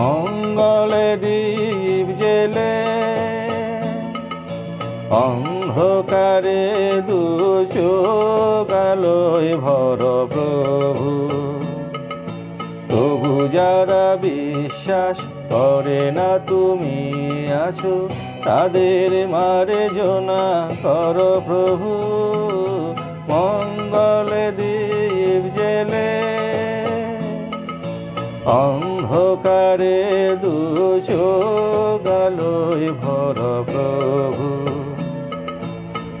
মঙ্গলে দীপ জেলে অন্ধকারে দু চোগালয় ভর প্রভু। তবু যারা বিশ্বাস করে না তুমি আছো, তাদের মারে জোনা কর প্রভু। মঙ্গলে দীপ জেলে অন্ধকারে দু চোগালয় ভর প্রভু।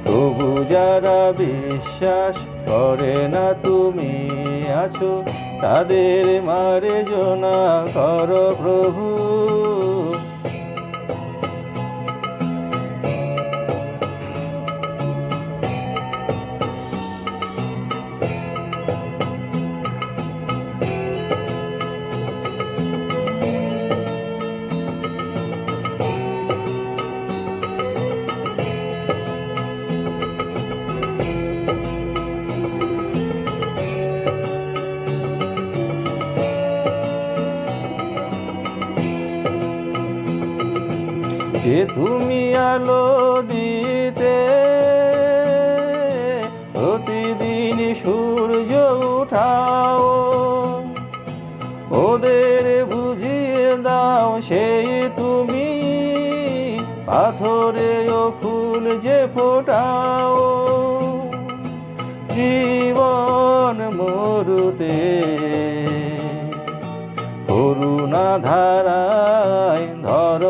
তবু যারা বিশ্বাস করে না তুমি আছো, তাদের মারে জোনা কর প্রভু। যে তুমি আলো দিতে। প্রতিদিন সূর্য উঠাও। ওদের বুঝিয়ে দাও সেই তুমি। পাথরে ও ফুল যে ফোটাও। জীবন মরুতে করুণা ধারায় ধর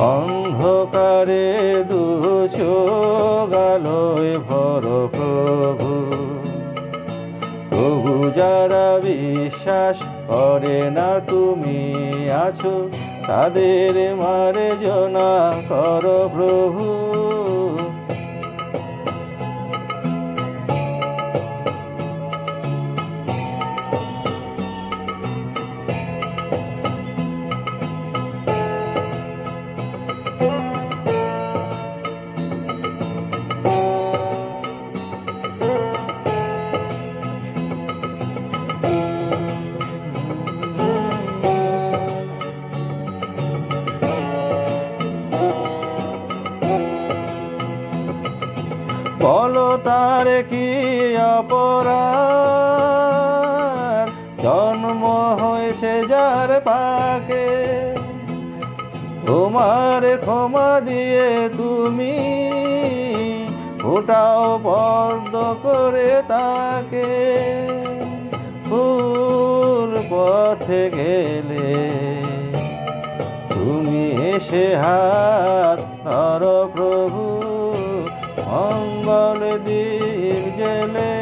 অন্ধকারে দু চোগালয় ভর প্রভু। প্রভু যারা বিশ্বাস করে না তুমি আছো, তাদের মারে জনা কর প্রভু। বলো তার কি অপরাধ? জন্ম হয়েছে যার পাকে। তোমার ক্ষমা দিয়ে তুমি ওটাও বদ্ধ করে তাকে। ফুল পথে গেলে তুমি এসে হাত ধর প্রভু মঙ্গল দীপ জেলে